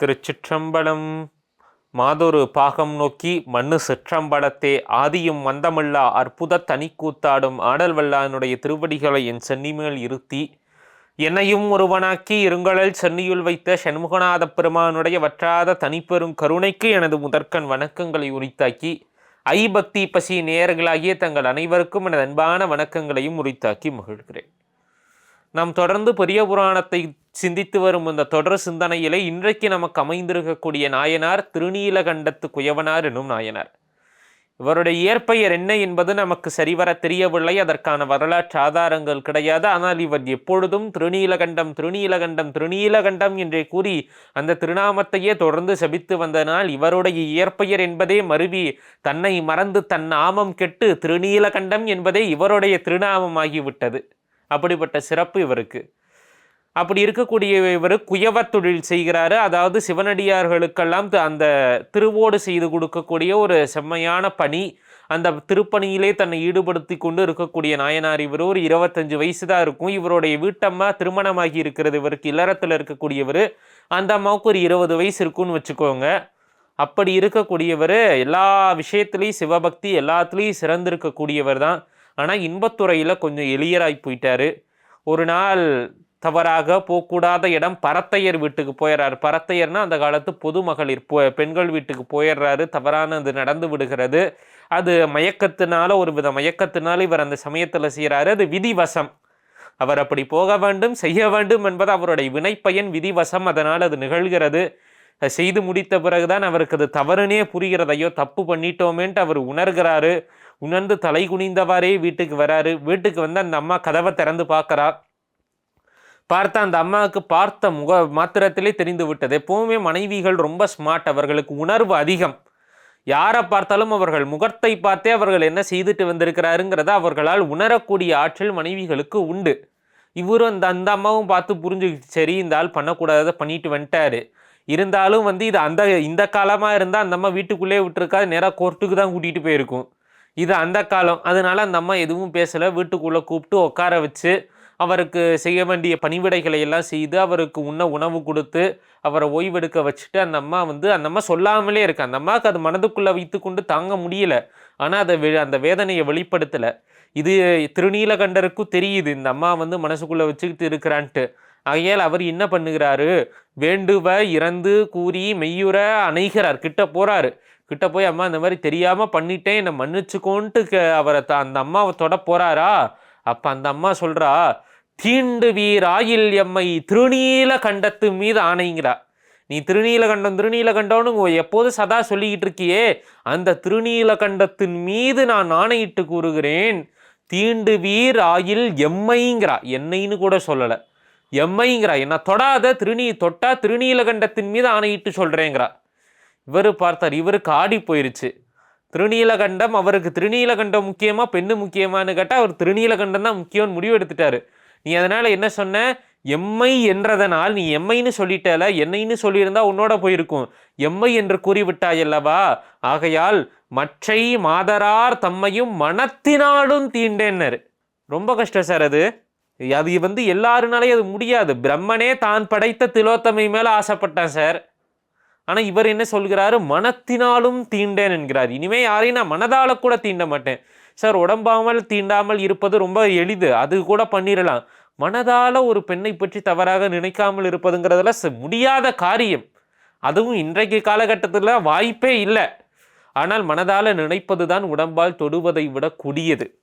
திருச்சிற்றம்பலம். மாதொரு பாகம் நோக்கி மண்ணு சிற்றம்பலத்தே ஆதியும் மந்தமில்லா அற்புத தனிக்கூத்தாடும் ஆடல் வல்லானுடைய திருவடிகளை என் சென்னிமேல் இருத்தி என்னையும் ஒருவனாக்கி இருங்களல் சென்னியுள் வைத்த சண்முகநாத பெருமானுடைய வற்றாத தனிப்பெரும் கருணைக்கு எனது முதற்கண் வணக்கங்களை உரித்தாக்கி ஐபக்தி பசி நேயர்களாகிய தங்கள் அனைவருக்கும் எனது அன்பான வணக்கங்களையும் உரித்தாக்கி மகிழ்கிறேன். நாம் தொடர்ந்து பெரிய புராணத்தை சிந்தித்து வரும் இந்த தொடர் சிந்தனையிலே இன்றைக்கு நமக்கு அமைந்திருக்கக்கூடிய நாயனார் திருநீலகண்டத்து குயவனார் எனும் நாயனார். இவருடைய இயற்பெயர் என்ன என்பது நமக்கு சரிவர தெரியவில்லை. அதற்கான வரலாற்று ஆதாரங்கள் கிடையாது. ஆனால் இவர் எப்பொழுதும் திருநீலகண்டம் திருநீலகண்டம் திருநீலகண்டம் என்றே கூறி அந்த திருநாமத்தையே தொடர்ந்து செபித்து வந்தனால் இவருடைய இயற்பெயர் என்பதே மருவி தன்னை மறந்து தன் நாமம் கெட்டு திருநீலகண்டம் என்பதே இவருடைய திருநாமமாகிவிட்டது. அப்படிப்பட்ட சிறப்பு இவருக்கு. அப்படி இருக்கக்கூடிய இவர் குயவ தொழில் செய்கிறாரு. அதாவது சிவனடியார்களுக்கெல்லாம் த- அந்த திருவோடு செய்து கொடுக்கக்கூடிய ஒரு செம்மையான பணி. அந்த திருப்பணியிலே தன்னை ஈடுபடுத்தி கொண்டு இருக்கக்கூடிய நாயனார் இவர் ஒரு இருபத்தஞ்சு வயசு தான் இருக்கும். இவருடைய வீட்டம்மா திருமணமாகி இருக்கிறது. இவருக்கு இல்லறத்தில் இருக்கக்கூடியவர். அந்த அம்மாவுக்கு ஒரு இருபது வயசு இருக்குன்னு வச்சுக்கோங்க. அப்படி இருக்கக்கூடியவர் எல்லா விஷயத்துலேயும் சிவபக்தி எல்லாத்துலேயும் சிறந்திருக்கக்கூடியவர் தான். ஆனால் இன்பத்துறையில் கொஞ்சம் எளியராகி போயிட்டார். ஒரு நாள் தவறாக போகக்கூடாத இடம் பரத்தையர் வீட்டுக்கு போயிடுறாரு பரத்தையர்னா அந்த காலத்து பொதுமகளிர் போ பெண்கள் வீட்டுக்கு போயிடுறாரு தவறானது நடந்து விடுகிறது. அது மயக்கத்தினால ஒரு வித மயக்கத்தினால இவர் அந்த சமயத்தில் செய்கிறாரு அது விதிவசம். அவர் அப்படி போக வேண்டும் செய்ய வேண்டும் என்பது அவருடைய வினைப்பயன் விதிவசம். அதனால் அது நிகழ்கிறது. செய்து முடித்த பிறகுதான் அவருக்கு அது தவறுனே புரிகிறது ஐயோ தப்பு பண்ணிட்டோமேன்ட்டு அவர் உணர்கிறாரு. உணர்ந்து தலை குனிந்தவாறே வீட்டுக்கு வராரு. வீட்டுக்கு வந்து அந்த அம்மா கதவை திறந்து பார்க்குறா. பார்த்தா அந்த அம்மாவுக்கு பார்த்த முக மாத்திரத்திலே தெரிந்து விட்டது. எப்பவுமே மனைவிகள் ரொம்ப ஸ்மார்ட் அவர்களுக்கு உணர்வு அதிகம். யாரை பார்த்தாலும் அவர்கள் முகத்தை பார்த்தே அவர்கள் என்ன செய்துட்டு வந்திருக்கிறாருங்கிறத அவர்களால் உணரக்கூடிய ஆற்றல் மனைவிகளுக்கு உண்டு. இவரும் அந்த அந்த அம்மாவும் பார்த்து புரிஞ்சுக்கிட்டு சரி இந்த ஆள் பண்ணக்கூடாததை பண்ணிட்டு வந்துட்டாரு. இருந்தாலும் வந்து இது அந்த இந்த காலமாக இருந்தால் அந்த அம்மா வீட்டுக்குள்ளே விட்டுருக்காது. நேராக கோர்ட்டுக்கு தான் கூட்டிகிட்டு போயிருக்கும். இது அந்த காலம். அதனால அந்த அம்மா எதுவும் பேசலை. வீட்டுக்குள்ளே கூப்பிட்டு உட்கார வச்சு அவருக்கு செய்ய வேண்டிய பணிவிடைகளை எல்லாம் செய்து அவருக்கு உண்ண உணவு கொடுத்து அவரை ஓய்வெடுக்க வச்சுட்டு அந்த அம்மா வந்து அந்த அம்மா சொல்லாமலே இருக்கு. அந்த அம்மாவுக்கு அது மனதுக்குள்ளே வைத்துக்கொண்டு தாங்க முடியல. ஆனால் அதை வெ- அந்த வேதனையை வெளிப்படுத்தலை. இது திருநீலகண்டருக்கும் தெரியுது. இந்த அம்மா வந்து மனசுக்குள்ளே வச்சுக்கிட்டு இருக்கிறான்ட்டு. ஆகையால் அவர் என்ன பண்ணுகிறாரு? வேண்டுவ இறந்து கூறி மெய்யுற அணைகிறார் கிட்ட போறாரு. கிட்ட போய் அம்மா இந்த மாதிரி தெரியாம பண்ணிட்டேன். என்னை மன்னிச்சுக்கோன்ட்டு க- அவரை த- அந்த அம்மாவை தொட போறாரா? அப்ப அந்த அம்மா சொல்றா தீண்டு வீராயில் எம்மை திருநீல கண்டத்து மீது ஆணைங்கிறா. நீ திருநீலகண்டம் திருநீலகண்டம்னு உங்க எப்போதும் சதா சொல்லிக்கிட்டு இருக்கியே? அந்த திருநீலகண்டத்தின் மீது நான் ஆணையிட்டு கூறுகிறேன். தீண்டு வீர் ஆயில் எம்மைங்கிறா. என்னைன்னு கூட சொல்லலை. எம்மைங்கிறா என்ன தொடாத திருநீ தொட்டா திருநீலகண்டத்தின் மீது ஆணையிட்டு சொல்கிறேங்கிறா இவர் பார்த்தார் இவருக்கு ஆடி போயிருச்சு. திருநீலகண்டம் அவருக்கு திருநீலகண்டம் முக்கியமா பெண்ணு முக்கியமான்னு கேட்டால் அவர் திருநீலகண்டம் தான் முக்கியம்னு முடிவு எடுத்துட்டாரு. நீ அதனால் என்ன சொன்ன? எம்மை என்றதனால் நீ எம்மைன்னு சொல்லிட்டல என்னைன்னு சொல்லியிருந்தா உன்னோட போயிருக்கும். எம்மை என்று கூறிவிட்டாய் அல்லவா ஆகையால் மற்றை மாதரார் தம்மையும் மனத்தினாலும் தீண்டேன்னர். ரொம்ப கஷ்டம் சார் அது. அது வந்து எல்லாருனாலையும் அது முடியாது. பிரம்மனே தான் படைத்த திலோத்தமை மேலே ஆசைப்பட்டேன் சார். ஆனால் இவர் என்ன சொல்கிறாரு? மனத்தினாலும் தீண்டேன் என்கிறார். இனிமே யாரையும் நான் மனதால் கூட தீண்ட மாட்டேன். சார் உடம்பாமல் தீண்டாமல் இருப்பது ரொம்ப எளிது. அது கூட பண்ணிடலாம் மனதால் ஒரு பெண்ணை பற்றி தவறாக நினைக்காமல் இருப்பதுங்கிறதெல்லாம் ச- முடியாத காரியம். அதுவும் இன்றைக்கு காலகட்டத்தில் வாய்ப்பே இல்லை. ஆனால் மனதால் நினைப்பது தான் உடம்பால் தொடுவதை விட கொடியது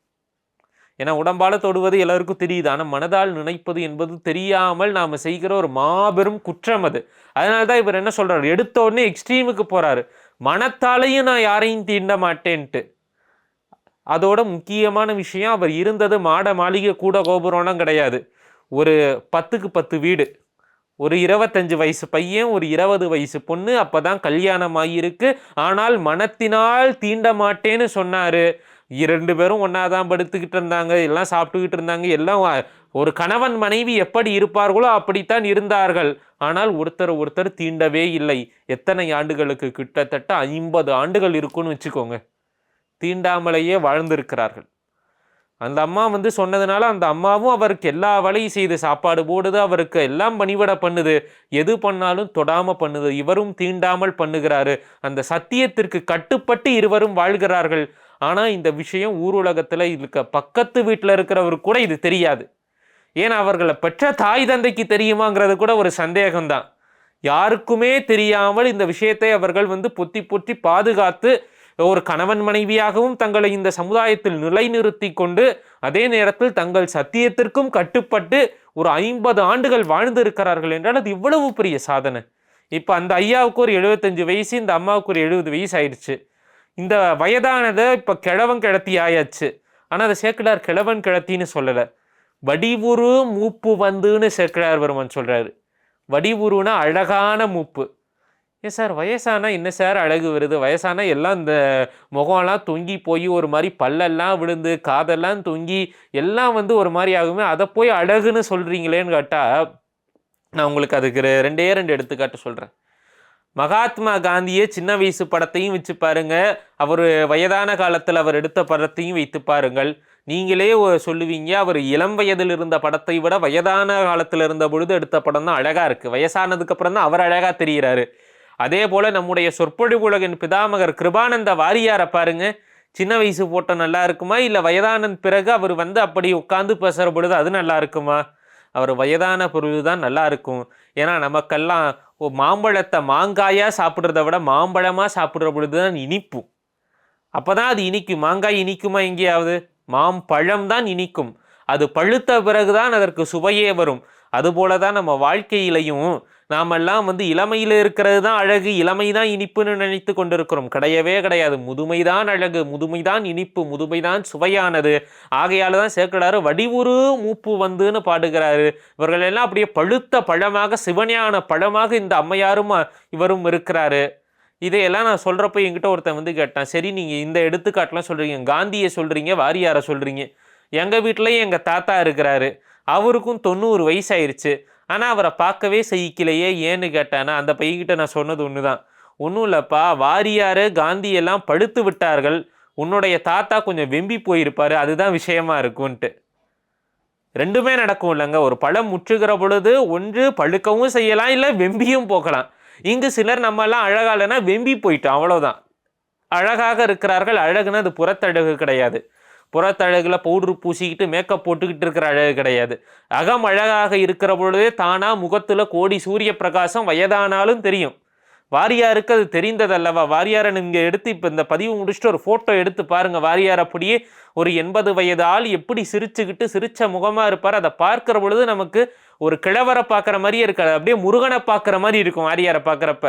ஏன்னா உடம்பால் தொடுவது எல்லாருக்கும் தெரியுது. ஆனால் மனதால் நினைப்பது என்பது தெரியாமல் நாம் செய்கிற ஒரு மாபெரும் குற்றம் அது. அதனால தான் இவர் என்ன சொல்கிறார் எடுத்த உடனே எக்ஸ்ட்ரீமுக்கு போகிறாரு மனத்தாலையும் நான் யாரையும் தீண்ட மாட்டேன்ட்டு. அதோட முக்கியமான விஷயம் அவர் இருந்தது மாட மாளிகை கூட கோபுரம்லாம் கிடையாது. ஒரு பத்துக்கு பத்து வீடு. ஒரு இருபத்தஞ்சு வயசு பையன் ஒரு இருபது வயசு பொண்ணு அப்பதான் கல்யாணம் ஆகியிருக்கு ஆனால் மனத்தினால் தீண்ட மாட்டேன்னு சொன்னார். இரண்டு பேரும் ஒன்றா தான் படுத்துக்கிட்டு இருந்தாங்க எல்லாம் சாப்பிட்டுக்கிட்டு இருந்தாங்க எல்லாம் ஒரு கணவன் மனைவி எப்படி இருப்பார்களோ அப்படித்தான் இருந்தார்கள். ஆனால் ஒருத்தர் ஒருத்தர் தீண்டவே இல்லை. எத்தனை ஆண்டுகளுக்கு? கிட்டத்தட்ட ஐம்பது ஆண்டுகள் இருக்குன்னு வச்சுக்கோங்க. தீண்டாமலேயே வாழ்ந்திருக்கிறார்கள். அந்த அம்மா வந்து சொன்னதுனால அந்த அம்மாவும் அவருக்கு எல்லா வேலையும் செய்து சாப்பாடு போடுது அவருக்கு எல்லாம் பணிவிட பண்ணுது. எது பண்ணாலும் தொடாமல் பண்ணுது. இவரும் தீண்டாமல் பண்ணுகிறாரு. அந்த சத்தியத்திற்கு கட்டுப்பட்டு இருவரும் வாழ்கிறார்கள். ஆனால் இந்த விஷயம் ஊர் உலகத்தில் இருக்க பக்கத்து வீட்டில் இருக்கிறவருக்கு கூட இது தெரியாது. ஏன்னா அவர்களை பெற்ற தாய் தந்தைக்கு தெரியுமாங்கிறது கூட ஒரு சந்தேகம்தான். யாருக்குமே தெரியாமல் இந்த விஷயத்தை அவர்கள் வந்து பொத்தி பொத்தி பாதுகாத்து ஒரு கணவன் மனைவியாகவும் தங்களை இந்த சமுதாயத்தில் நிலைநிறுத்தி கொண்டு அதே நேரத்தில் தங்கள் சத்தியத்திற்கும் கட்டுப்பட்டு ஒரு ஐம்பது ஆண்டுகள் வாழ்ந்திருக்கிறார்கள் என்றால் அது இவ்வளவு பெரிய சாதனை. இப்போ அந்த ஐயாவுக்கு ஒரு எழுபத்தஞ்சு வயசு இந்த அம்மாவுக்கு ஒரு எழுபது வயசு ஆயிடுச்சு. இந்த வயதானதை இப்போ கிழவன் கிழத்தி ஆயாச்சு. ஆனால் அதை சேக்கிழார் கிழவன் கிழத்தின்னு சொல்லலை. வடிவுரு மூப்பு வந்துன்னு சேக்கிழார் பெருமான் சொல்கிறாரு வடிவுருனா அழகான மூப்பு. ஏன் சார் வயசானா என்ன சார் அழகு வருது? வயசானா எல்லாம் இந்த முகம்லாம் தொங்கி போய் ஒரு மாதிரி பல்லெல்லாம் விழுந்து காதெல்லாம் தொங்கி எல்லாம் வந்து ஒரு மாதிரி ஆகுமே அதை போய் அழகுன்னு சொல்கிறீங்களேன்னு கேட்டால் நான் உங்களுக்கு அதுக்கு ரெண்டே ரெண்டு எடுத்துக்காட்டு சொல்கிறேன் மகாத்மா காந்தியே சின்ன வயசு படத்தையும் வச்சு பாருங்க. அவர் வயதான காலத்தில் அவர் எடுத்த படத்தையும் வைத்து பாருங்கள். நீங்களே சொல்லுவீங்க அவர் இளம் வயதில் இருந்த படத்தை விட வயதான காலத்தில் இருந்த பொழுது எடுத்த படம் தான் அழகாக இருக்குது வயசானதுக்கு அப்புறம் தான் அவர் அழகாக தெரிகிறாரு அதே போல் நம்முடைய சொற்பொழிவு உலகின் பிதாமகர் கிருபானந்த வாரியாரை பாருங்க. சின்ன வயசு போட்ட நல்லா இருக்குமா? இல்லை வயதான பிறகு அவர் வந்து அப்படி உட்காந்து பேசுகிற பொழுது அது நல்லா இருக்குமா? அவர் வயதான பொருள் தான் நல்லா இருக்கும். ஏன்னா நமக்கெல்லாம் ஓ, மாம்பழத்தை மாங்காயாக சாப்பிட்றத விட மாம்பழமாக சாப்பிட்ற பொழுது தான் இனிப்பும் அப்பதான் அது இனிக்கும். மாங்காய் இனிக்குமா எங்கேயாவது? மாம்பழம் தான் இனிக்கும். அது பழுத்த பிறகுதான் அதற்கு சுவையே வரும். அதுபோல தான் நம்ம வாழ்க்கையிலையும் நாமெல்லாம் வந்து இளமையில் இருக்கிறது தான் அழகு இளமை தான் இனிப்புன்னு நினைத்து கொண்டிருக்கிறோம். கிடையவே கிடையாது. முதுமைதான் அழகு முதுமைதான் இனிப்பு முதுமைதான் சுவையானது. ஆகையால் தான் சேர்க்கிறாரு வடிவுறு மூப்பு வந்துன்னு பாடுகிறாரு. இவர்கள் எல்லாம் அப்படியே பழுத்த பழமாக சிவஞான பழமாக இந்த அம்மையாரும் இவரும் இருக்கிறாரு. இதையெல்லாம் நான் சொல்கிறப்ப என்கிட்ட ஒருத்தன் வந்து கேட்டான். சரி நீங்கள் இந்த எடுத்துக்காட்டெலாம் சொல்கிறீங்க காந்தியை சொல்கிறீங்க வாரியாரை சொல்கிறீங்க எங்கள் வீட்டிலையும் எங்கள் தாத்தா இருக்கிறாரு. அவருக்கும் தொண்ணூறு வயசாயிருச்சு. ஆனால் அவரை பார்க்கவே சகிக்கலையே. ஏன்னு கேட்டானா அந்த பையன்கிட்ட நான் சொன்னது ஒன்று தான் ஒன்றும் இல்லைப்பா. வாரியார் காந்தியெல்லாம் படுத்து விட்டார்கள். உன்னுடைய தாத்தா கொஞ்சம் வெம்பி போயிருப்பாரு. அதுதான் விஷயமா இருக்கும்ன்ட்டு ரெண்டுமே நடக்கும் இல்லைங்க. ஒரு பழம் முற்றுகிற பொழுது ஒன்று பழுக்கவும் செய்யலாம் இல்லை வெம்பியும் போகலாம். இங்கு சிலர் நம்மெல்லாம் அழகாலன்னா அழகா இல்லைன்னா வெம்பி போயிட்டோம். அவ்வளோதான் அழகாக இருக்கிறார்கள். அழகுன்னு அது புறத்தழகு கிடையாது. புறத்தழகில் பவுடர் பூசிக்கிட்டு மேக்கப் போட்டுக்கிட்டு இருக்கிற அழகு கிடையாது. அகம் அழகாக இருக்கிற பொழுதே தானா முகத்தில் கோடி சூரிய பிரகாசம் வயதானாலும் தெரியும். வாரியாருக்கு அது தெரிந்ததல்லவா? வாரியாரை நீங்கள் எடுத்து இப்போ இந்த பதிவு முடிச்சுட்டு ஒரு ஃபோட்டோ எடுத்து பாருங்கள் வாரியார் அப்படியே ஒரு எண்பது வயது ஆள் எப்படி சிரிச்சுக்கிட்டு சிரிச்ச முகமாக இருப்பார்? அதை பார்க்குற பொழுது நமக்கு ஒரு கிழவரை பார்க்குற மாதிரியே இருக்காது. அப்படியே முருகனை பார்க்குற மாதிரி இருக்கும் வாரியாரை பார்க்குறப்ப.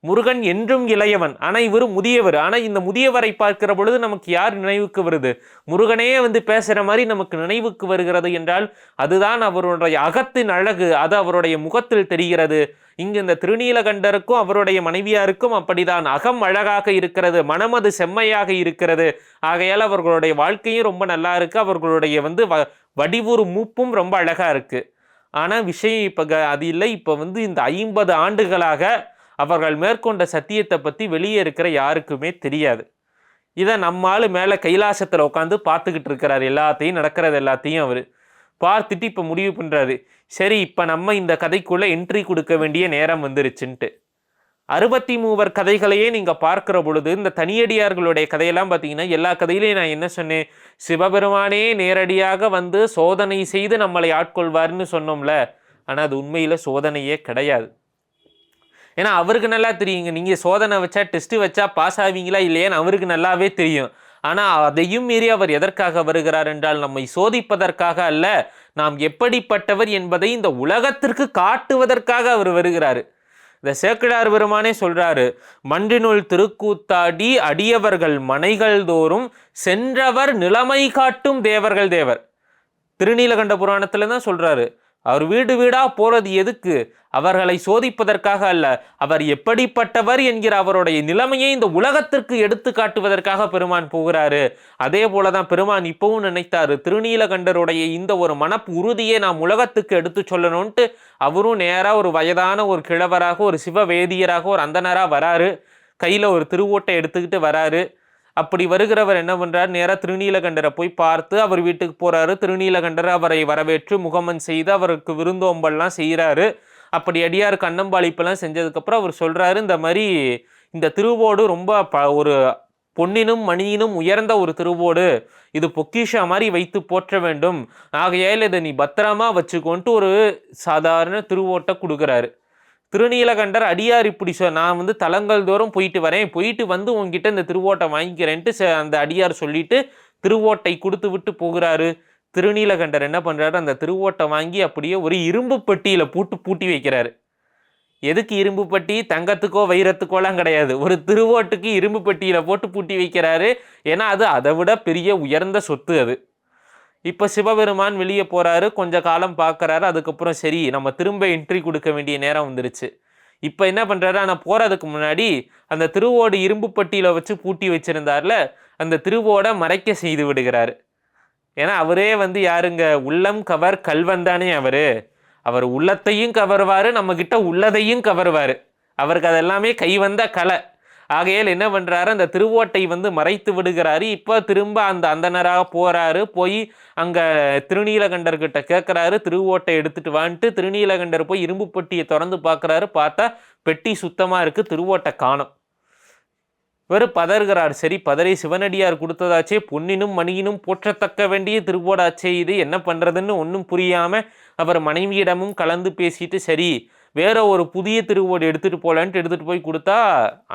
முருகன் என்றும் இளையவன். ஆனால் இவர் முதியவர். ஆனால் இந்த முதியவரை பார்க்கிற பொழுது நமக்கு யார் நினைவுக்கு வருது? முருகனே வந்து பேசுகிற மாதிரி நமக்கு நினைவுக்கு வருகிறது என்றால் அதுதான் அவருடைய அகத்தின் அழகு. அது அவருடைய முகத்தில் தெரிகிறது. இங்கு இந்த திருநீலகண்டருக்கும் அவருடைய மனைவியாருக்கும் அப்படிதான். அகம் அழகாக இருக்கிறது. மனம் அது செம்மையாக இருக்கிறது. ஆகையால் அவர்களுடைய வாழ்க்கையும் ரொம்ப நல்லா இருக்குது அவர்களுடைய வந்து வ வடிவுறு மூப்பும் ரொம்ப அழகாக இருக்குது ஆனால் விஷயம் இப்போ க- அது இல்லை. இப்போ வந்து இந்த ஐம்பது ஆண்டுகளாக அவர்கள் மேற்கொண்ட சத்தியத்தை பற்றி வெளியே இருக்கிற யாருக்குமே தெரியாது. இதை நம்மால் மேலே கைலாசத்தில் உட்காந்து பார்த்துக்கிட்டு இருக்கிறார். எல்லாத்தையும் நடக்கிறது எல்லாத்தையும் அவர். பார்த்துட்டு இப்போ முடிவு பண்ணுறாரு சரி இப்போ நம்ம இந்த கதைக்குள்ளே என்ட்ரி கொடுக்க வேண்டிய நேரம் வந்துருச்சுன்ட்டு. அறுபத்தி மூவர் கதைகளையே நீங்கள் பார்க்குற பொழுது இந்த தனியடியார்களுடைய கதையெல்லாம் பார்த்தீங்கன்னா எல்லா கதையிலையும் நான் என்ன சொன்னேன்? சிவபெருமானே நேரடியாக வந்து சோதனை செய்து நம்மளை ஆட்கொள்வார்னு சொன்னோம்ல. ஆனால் அது உண்மையில் சோதனையே கிடையாது. ஏன்னா அவருக்கு நல்லா தெரியுங்க நீங்கள் சோதனை வச்சா டெஸ்ட்டு வச்சா பாஸ் ஆவீங்களா இல்லையான்னு அவருக்கு நல்லாவே தெரியும். ஆனால் அதையும் மீறி அவர் எதற்காக வருகிறார் என்றால் நம்மை சோதிப்பதற்காக அல்ல நாம் எப்படிப்பட்டவர் என்பதை இந்த உலகத்திற்கு காட்டுவதற்காக அவர் வருகிறாரு. இந்த சேக்கிழார் பெருமானே சொல்கிறாரு மன்றினுள் திருக்கூத்தாடி அடியவர்கள் மனைகள் தோறும் சென்றவர் நிலைமை காட்டும் தேவர்கள் தேவர். திருநீலகண்ட புராணத்தில் தான் சொல்கிறாரு அவர் வீடு வீடா போறது எதுக்கு? அவர்களை சோதிப்பதற்காக அல்ல. அவர் எப்படிப்பட்டவர் என்கிற அவருடைய நிலைமையை இந்த உலகத்திற்கு எடுத்து காட்டுவதற்காக பெருமான் போகிறாரு. அதே போலதான் பெருமான் இப்பவும் நினைத்தாரு திருநீலகண்டருடைய இந்த ஒரு மனப்பு உறுதியை நாம் உலகத்துக்கு எடுத்து சொல்லணும்ட்டு அவரும் நேராக ஒரு வயதான ஒரு கிழவராக ஒரு சிவ வேதியராக ஒரு அந்தனராக வராரு. கையில் ஒரு திருவோட்டை எடுத்துக்கிட்டு வராரு. அப்படி வருகிறவர் என்ன பண்ணுறார் நேராக திருநீலகண்டரை போய் பார்த்து அவர் வீட்டுக்கு போகிறாரு திருநீலகண்டர் அவரை வரவேற்று முகமன் செய்து அவருக்கு விருந்தோம்பல்லாம் செய்கிறாரு. அப்படி அடியார் கண்ணம்பாளிப்பெல்லாம் செஞ்சதுக்கப்புறம் அவர் சொல்கிறாரு இந்த மாதிரி இந்த திருவோடு ரொம்ப ப ஒரு பொன்னினும் மணியினும் உயர்ந்த ஒரு திருவோடு இது பொக்கிஷா மாதிரி வைத்து போற்ற வேண்டும். ஆகையால் இதை நீ பத்திரமா வச்சுக்கோன்ட்டு ஒரு சாதாரண திருவோட்டை கொடுக்குறாரு. திருநீலகண்டர் அடியார் இப்படி சொ நான் வந்து தலங்கள் தோறும் போயிட்டு வரேன். போயிட்டு வந்து உங்ககிட்ட இந்த திருவோட்டை வாங்கிக்கிறேன்ட்டு அந்த அடியார் சொல்லிட்டு திருவோட்டை கொடுத்து விட்டு போகிறாரு. திருநீலகண்டர் என்ன பண்ணுறாரு அந்த திருவோட்டை வாங்கி அப்படியே ஒரு இரும்பு பெட்டியில் பூட்டு பூட்டி வைக்கிறாரு. எதுக்கு இரும்பு பெட்டி? தங்கத்துக்கோ வைரத்துக்கோலாம் கிடையாது. ஒரு திருவோட்டுக்கு இரும்பு பெட்டியில் போட்டு பூட்டி வைக்கிறாரு. ஏன்னா அது அதை விட பெரிய உயர்ந்த சொத்து அது. இப்போ சிவபெருமான் வெளியே போகிறாரு கொஞ்ச காலம் பார்க்குறாரு அதுக்கப்புறம் சரி நம்ம திரும்ப என்ட்ரி கொடுக்க வேண்டிய நேரம் வந்துருச்சு. இப்போ என்ன பண்ணுறாரு ஆனால் போகிறதுக்கு முன்னாடி அந்த திருவோடு இரும்பு பட்டியில் வச்சு பூட்டி வச்சிருந்தார்ல அந்த திருவோடை மறைக்க செய்து விடுகிறாரு. ஏன்னா அவரே வந்து யாருங்க? உள்ளம் கவர் கல்வன் தானே அவர். அவர் உள்ளத்தையும் கவருவார் நம்மக்கிட்ட உள்ளதையும் கவர்வார். அவருக்கு அதெல்லாமே கைவந்த கலை. ஆகையால் என்ன பண்ணுறாரு அந்த திருவோட்டை வந்து மறைத்து விடுகிறாரு. இப்போ திரும்ப அந்த அந்தனராக போகிறாரு போய் அங்கே திருநீலகண்டர்கிட்ட கேட்குறாரு. திருவோட்டை எடுத்துகிட்டு வான்ட்டு திருநீலகண்டர் போய் இரும்பு பெட்டியை திறந்து பார்க்குறாரு. பார்த்தா பெட்டி சுத்தமாக இருக்குது திருவோட்டை காணும். இவர் பதறுகிறார். சரி பதறி சிவனடியார் கொடுத்ததாச்சே பொன்னினும் மணியினும் போற்றத்தக்க வேண்டிய திருவோடாச்சே இது. என்ன பண்ணுறதுன்னு ஒன்றும் புரியாமல் அவர் மனைவியிடமும் கலந்து பேசிட்டு சரி வேற ஒரு புதிய திருவோடு எடுத்துகிட்டு போகலான்ட்டு எடுத்துகிட்டு போய் கொடுத்தா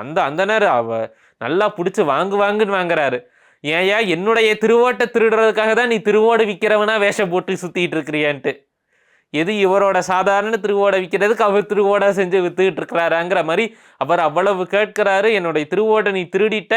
அந்த அந்தனர் அவ நல்லா பிடிச்சி வாங்கு வாங்குன்னு வாங்குறாரு. ஏயா என்னுடைய திருவோட்டை திருடுறதுக்காக தான் நீ திருவோடு விற்கிறவனா வேஷம் போட்டு சுற்றிட்டு இருக்கிறியான்ட்டு. எது இவரோட சாதாரண திருவோடை விற்கிறதுக்கு அவர் திருவோடை செஞ்சு வித்துக்கிட்டு இருக்கிறாராங்கிற மாதிரி அவர் அவ்வளவு கேட்கிறாரு. என்னுடைய திருவோட்டை நீ திருடிட்ட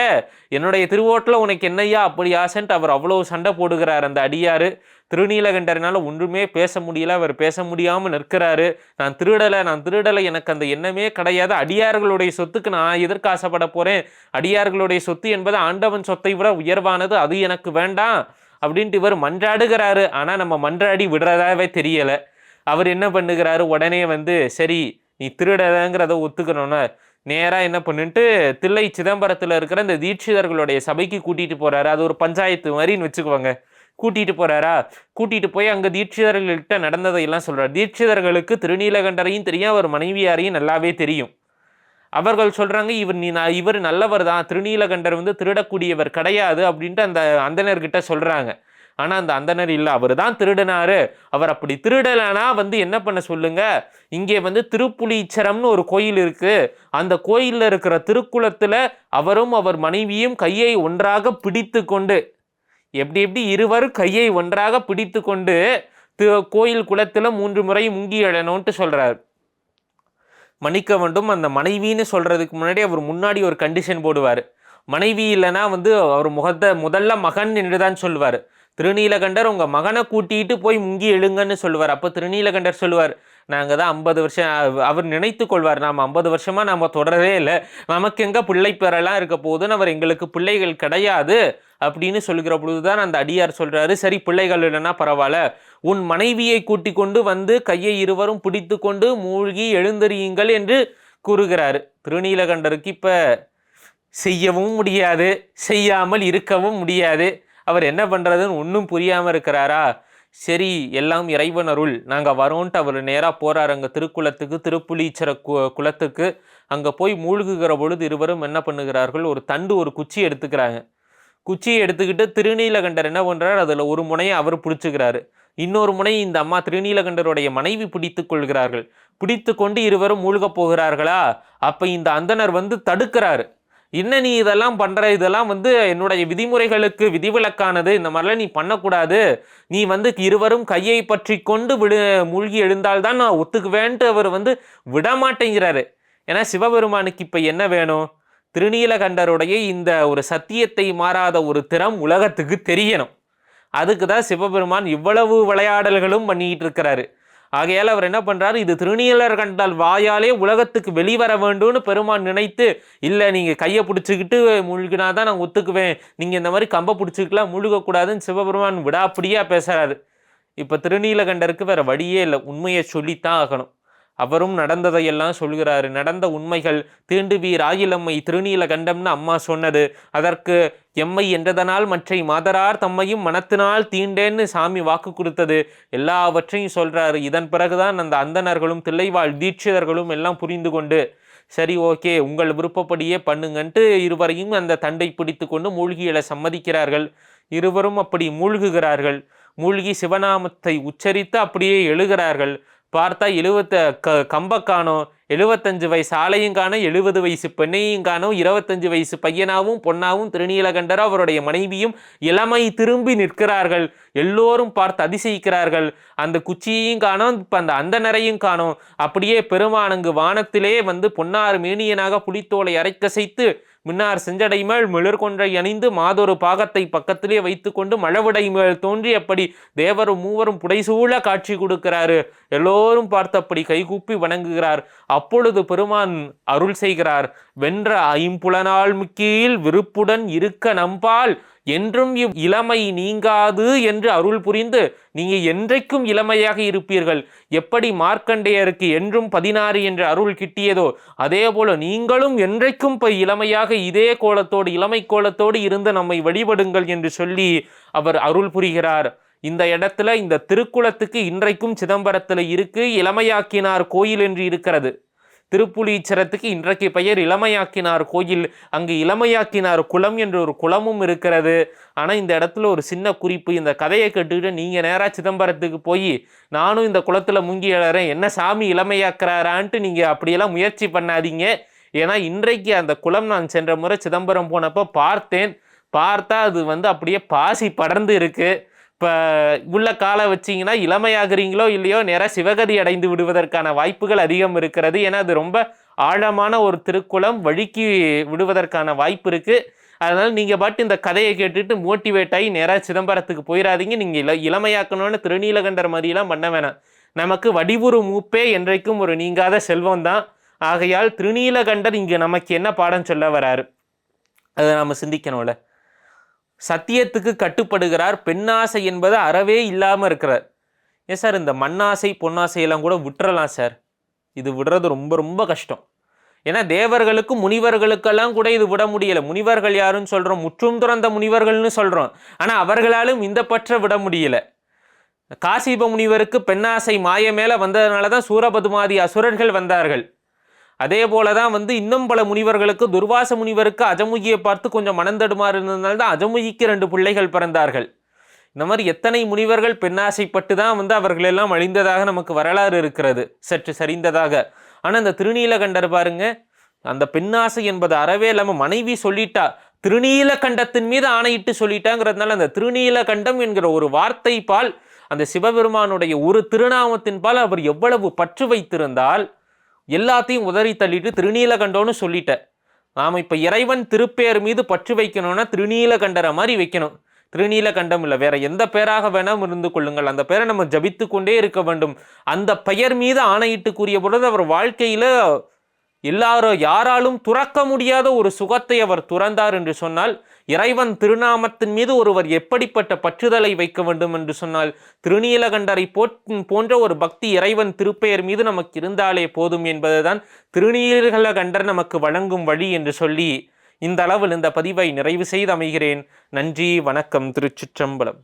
என்னுடைய திருவோட்டில் உனக்கு என்னய்யா அப்படி ஆசைன்ட்டு அவர் அவ்வளவு சண்டை போடுகிறார் அந்த அடியாரு. திருநீலகண்டர்னால ஒன்றுமே பேச முடியல அவர் பேச முடியாமல் நிற்கிறாரு. நான் திருடலை நான் திருடலை எனக்கு அந்த எண்ணமே கிடையாது. அடியார்களுடைய சொத்துக்கு நான் எதற்கு ஆசைப்பட போறேன். அடியார்களுடைய சொத்து என்பது ஆண்டவன் சொத்தை விட உயர்வானது அது எனக்கு வேண்டாம் அப்படின்ட்டு இவர் மன்றாடுகிறாரு. ஆனால் நம்ம மன்றாடி விடுறதாவே தெரியலை. அவர் என்ன பண்ணுகிறாரு? உடனே வந்து சரி நீ திருடலைங்கிறத ஒத்துக்கணும்னா. நேராக என்ன பண்ணுன்ட்டு தில்லை சிதம்பரத்தில் இருக்கிற இந்த தீட்சிதர்களுடைய சபைக்கு கூட்டிகிட்டு போகிறாரு அது ஒரு பஞ்சாயத்து மாதிரின்னு வச்சுக்குவாங்க கூட்டிகிட்டு போகிறாரா கூட்டிகிட்டு போய் அங்கே தீட்சிதர்கள்கிட்ட நடந்ததையெல்லாம் சொல்கிறார் தீட்சிதர்களுக்கு திருநீலகண்டரையும் தெரியும் அவர் மனைவியாரையும் நல்லாவே தெரியும். அவர்கள் சொல்கிறாங்க இவர் நீ நான் இவர் நல்லவர் தான். திருநீலகண்டர் வந்து திருடக்கூடியவர் கிடையாது அப்படின்ட்டு அந்த அந்தனர்கிட்ட சொல்கிறாங்க ஆனால் அந்த அந்தனர் இல்லை அவர் தான் திருடினாரு. அவர் அப்படி திருடலைனா வந்து என்ன பண்ண சொல்லுங்கள் இங்கே வந்து திருப்புலீச்சரம்னு ஒரு கோயில் இருக்குது அந்த கோயிலில் இருக்கிற திருக்குளத்தில் அவரும் அவர் மனைவியும் கையை ஒன்றாக பிடித்து கொண்டு எப்படி எப்படி இருவரும் கையை ஒன்றாக பிடித்து கொண்டு தி- கோயில் குளத்தில் மூன்று முறை முங்கி எழணும்ட்டு சொல்கிறார் மன்னிக்க வேண்டும் அந்த மனைவின்னு சொல்கிறதுக்கு முன்னாடி அவர் முன்னாடி ஒரு கண்டிஷன் போடுவார். மனைவி இல்லைன்னா வந்து அவர் முகத்தை முதல்ல மகன் என்று தான் சொல்லுவார். திருநீலகண்டர் உங்கள் மகனை கூட்டிகிட்டு போய் முங்கி எழுங்கன்னு சொல்லுவார். அப்போ திருநீலகண்டர் சொல்லுவார் நாங்கள் தான் ஐம்பது வருஷம் அவர் நினைத்து கொள்வார். நாம் ஐம்பது வருஷமாக நாம் தொடரவே இல்லை. நமக்கு எங்கே பிள்ளை பெறலாம் இருக்க போகுதுன்னு அவர் எங்களுக்கு பிள்ளைகள் கிடையாது. அப்படின்னு சொல்லுகிற பொழுதுதான் அந்த அடியார் சொல்கிறாரு சரி பிள்ளைகள் இல்லைன்னா பரவாயில்ல. உன் மனைவியை கூட்டி கொண்டு வந்து கையை இருவரும் பிடித்து கொண்டு மூழ்கி எழுந்தறியுங்கள் என்று கூறுகிறாரு. திருநீலகண்டருக்கு இப்போ செய்யவும் முடியாது செய்யாமல் இருக்கவும் முடியாது. அவர் என்ன பண்ணுறதுன்னு ஒன்றும் புரியாமல் இருக்கிறாரா? சரி எல்லாம் இறைவன் அருள். நாங்கள் வரோன்ட்டு அவர் நேராக போகிறார் அங்கே திருக்குளத்துக்கு திருப்புலீச்சர கு- குளத்துக்கு. அங்கே போய் மூழ்குகிற பொழுது இருவரும் என்ன பண்ணுகிறார்கள்? ஒரு தண்டு ஒரு குச்சி எடுத்துக்கிறாங்க. குச்சியை எடுத்துக்கிட்டு திருநீலகண்டர் என்ன பண்ணுறார் அதில் ஒரு முனையை அவர் பிடிச்சிக்கிறாரு. இன்னொரு முனை இந்த அம்மா திருநீலகண்டருடைய மனைவி பிடித்து கொள்கிறார்கள். பிடித்து கொண்டு இருவரும் மூழ்கப் போகிறார்களா? அப்போ இந்த அந்தணர் வந்து தடுக்கிறாரு. என்ன நீ இதெல்லாம் பண்ணுற இதெல்லாம் வந்து என்னுடைய விதிமுறைகளுக்கு விதிவிலக்கானது. இந்த மாதிரிலாம் நீ பண்ணக்கூடாது. நீ வந்து இருவரும் கையை பற்றி கொண்டு விடு மூழ்கி எழுந்தால்தான் நான் ஒத்துக்குவேன்ட்டு அவர் வந்து விடமாட்டேங்கிறாரு. ஏன்னா சிவபெருமானுக்கு இப்போ என்ன வேணும்? திருநீலகண்டருடைய இந்த ஒரு சத்தியத்தை மாறாத ஒரு திறம் உலகத்துக்கு தெரியணும். அதுக்கு தான் சிவபெருமான் இவ்வளவு விளையாடல்களும் பண்ணிக்கிட்டு இருக்கிறாரு. ஆகையால் அவர் என்ன பண்ணுறாரு இது திருநீலர் கண்டால் வாயாலே உலகத்துக்கு வெளிவர வேண்டும்னு பெருமான் நினைத்து இல்லை நீங்கள் கையை பிடிச்சிக்கிட்டு முழுகினாதான் நான் ஒத்துக்குவேன். நீங்கள் இந்த மாதிரி கம்பை பிடிச்சிக்கலாம் முழுகக்கூடாதுன்னு சிவபெருமான் விடாப்பிடியா பேசுகிறாரு இப்போ திருநீலகண்டருக்கு வேறு வழியே இல்லை. உண்மையை சொல்லித்தான் ஆகணும். அவரும் நடந்ததையெல்லாம் சொல்கிறாரு. நடந்த உண்மைகள் தீண்டுவீர் ஆயிலம்மை திருநீலகண்டம்னு அம்மா சொன்னது. அதற்கு எம்மை என்றதனால் மற்றை மாதரார் தம்மையும் மனத்தினால் தீண்டேன்னு சாமி வாக்கு கொடுத்தது. எல்லாவற்றையும் சொல்றாரு. இதன் பிறகுதான் அந்த அந்தனர்களும் தில்லைவாழ் தீட்சிதர்களும் எல்லாம் புரிந்து கொண்டு சரி ஓகே உங்கள் விருப்பப்படியே பண்ணுங்கன்ட்டு இருவரையும் அந்த தண்டை பிடித்து கொண்டு மூழ்கியில சம்மதிக்கிறார்கள். இருவரும் அப்படி மூழ்குகிறார்கள். மூழ்கி சிவநாமத்தை உச்சரித்து அப்படியே எழுகிறார்கள். பார்த்தா எழுபத்த க கம்பக்கானோம் எழுபத்தஞ்சு வயசு ஆலையும் காணும் எழுபது வயசு பெண்ணையும் காணும் இருபத்தஞ்சு வயசு பையனாவும் பொன்னாவும் திருநீலகண்டர் அவருடைய மனைவியும் இளமை திரும்பி நிற்கிறார்கள். எல்லோரும் பார்த்து அதிசயிக்கிறார்கள். அந்த குச்சியையும் காணும் இப்போ அந்த அந்தனரையும் காணும். அப்படியே பெருமானங்கு வானத்திலே வந்து பொன்னார் மேனியனாக புலித்தோலை அரைக்கசைத்து மின்னார் செஞ்சடை மேல் மிளர்கொன்றை அணிந்து மாதொரு பாகத்தை பக்கத்திலே வைத்துக்கொண்டு மழவிடை மேல் தோன்றி அப்படி தேவரும் மூவரும் புடைசூழ காட்சி கொடுக்கிறாரு. எல்லோரும் பார்த்தபடி கைகூப்பி வணங்குகிறார். அப்பொழுது பெருமான் அருள் செய்கிறார். வென்ற ஐம்புலனால் முக்கியில் விருப்புடன் இருக்க நம்பால் என்றும் இவ் இளமை நீங்காது என்று அருள் புரிந்து நீங்க என்றைக்கும் இளமையாக இருப்பீர்கள். எப்படி மார்க்கண்டேயருக்கு என்றும் பதினாறு என்று அருள் கிட்டியதோ அதே போல நீங்களும் என்றைக்கும் போய் இளமையாக இதே கோலத்தோடு இளமை கோலத்தோடு இருந்து நம்மை வழிபடுங்கள் என்று சொல்லி அவர் அருள் புரிகிறார். இந்த இடத்துல இந்த திருக்குளத்துக்கு இன்றைக்கும் சிதம்பரத்தில் இருக்கு இளமையாக்கினார் கோயில் என்று இருக்கிறது. திருப்புலீச்சரத்துக்கு இன்றைக்கு பெயர் இளமையாக்கினார் கோயில். அங்கு இளமையாக்கினார் குளம் என்ற ஒரு குளமும் இருக்கிறது. ஆனால் இந்த இடத்துல ஒரு சின்ன குறிப்பு இந்த கதையை கேட்டுக்கிட்டு நீங்கள் நேராக சிதம்பரத்துக்கு போய் நானும் இந்த குளத்தில் முங்கி எழறேன் என்ன சாமி இளமையாக்குறாரான்ட்டு நீங்கள் அப்படியெல்லாம் முயற்சி பண்ணாதீங்க. ஏன்னா இன்றைக்கு அந்த குளம் நான் சென்ற முறை சிதம்பரம் போனப்போ பார்த்தேன். பார்த்தா அது வந்து அப்படியே பாசி படர்ந்து இருக்குது இப்போ உள்ள காலை வச்சிங்கன்னா இளமையாகிறீங்களோ இல்லையோ நேராக சிவகதி அடைந்து விடுவதற்கான வாய்ப்புகள் அதிகம் இருக்கிறது. ஏன்னா அது ரொம்ப ஆழமான ஒரு திருக்குளம் வழுக்கி விடுவதற்கான வாய்ப்பு இருக்குது அதனால் நீங்கள் பாட்டு இந்த கதையை கேட்டுட்டு மோட்டிவேட் ஆகி நேராக சிதம்பரத்துக்கு போயிடாதீங்க நீங்கள் இள இளமையாக்கணும்னு திருநீலகண்டர் மாதிரிலாம் பண்ண வேணாம். நமக்கு வடிவுறு மூப்பே என்றைக்கும் ஒரு நீங்காத செல்வம் தான். ஆகையால் திருநீலகண்டர் இங்கே நமக்கு என்ன பாடம் சொல்ல வராரு? அதை நம்ம சிந்திக்கணும்ல. சத்தியத்துக்கு கட்டுப்படுகிறார். பெண்ணாசை என்பது அறவே இல்லாமல் இருக்கிறார். ஏன் சார் இந்த மண்ணாசை பொன்னாசையெல்லாம் கூட விட்டுறலாம் சார். இது விடுறது ரொம்ப ரொம்ப கஷ்டம். ஏன்னா தேவர்களுக்கும் முனிவர்களுக்கெல்லாம் கூட இது விட முடியல. முனிவர்கள் யாருன்னு சொல்கிறோம் முற்றும் துறந்த முனிவர்கள்னு சொல்கிறோம் ஆனால் அவர்களாலும் இந்த பற்ற விட முடியல. காசிப முனிவருக்கு பெண்ணாசை மாய மேலே வந்ததுனால தான் சூரபதுமாதி அசுரர்கள் வந்தார்கள். அதே போல தான் வந்து இன்னும் பல முனிவர்களுக்கு துர்வாச முனிவருக்கு அஜமுகியை பார்த்து கொஞ்சம் மனந்தடுமாறு இருந்ததுனால தான் அஜமுகிக்கு ரெண்டு பிள்ளைகள் பிறந்தார்கள். இந்த மாதிரி எத்தனை முனிவர்கள் பெண்ணாசைப்பட்டு தான் வந்து அவர்கள் எல்லாம் அழிந்ததாக நமக்கு வரலாறு இருக்கிறது சற்று சரிந்ததாக. ஆனால் இந்த திருநீலகண்டர் பாருங்க அந்த பெண்ணாசை என்பது அறவே இல்லாமல் மனைவி சொல்லிட்டா திருநீலகண்டத்தின் மீது ஆணையிட்டு சொல்லிட்டாங்கிறதுனால அந்த திருநீலகண்டம் என்கிற ஒரு வார்த்தை பால் அந்த சிவபெருமானுடைய ஒரு திருநாமத்தின் பால் அவர் எவ்வளவு பற்று வைத்திருந்தால் எல்லாத்தையும் உதறி தள்ளிட்டு திருநீலகண்டோன்னு சொல்லிட்டேன். நாம் இப்போ இறைவன் திருப்பேர் மீது பற்று வைக்கணும்னா திருநீலகண்டரை மாதிரி வைக்கணும். திருநீலகண்டம் இல்லை வேற எந்த பேராக வேணாம் இருந்து கொள்ளுங்கள். அந்த பேரை நம்ம ஜபித்து கொண்டே இருக்க வேண்டும். அந்த பெயர் மீது ஆணையிட்டு கூறிய பொழுது அவர் வாழ்க்கையில் எல்லாரும் யாராலும் துறக்க முடியாத ஒரு சுகத்தை அவர் துறந்தார் என்று சொன்னால் இறைவன் திருநாமத்தின் மீது ஒருவர் எப்படிப்பட்ட பற்றுதலை வைக்க வேண்டும் என்று சொன்னால் திருநீலகண்டரை போன்ற ஒரு பக்தி இறைவன் திருப்பெயர் மீது நமக்கு இருந்தாலே போதும் என்பதுதான் திருநீலகண்டர் நமக்கு வழங்கும் வழி என்று சொல்லி இந்த அளவில் இந்த பதிவை நிறைவு செய்து அமைகிறேன். நன்றி வணக்கம் திருச்சிற்றம்பலம்.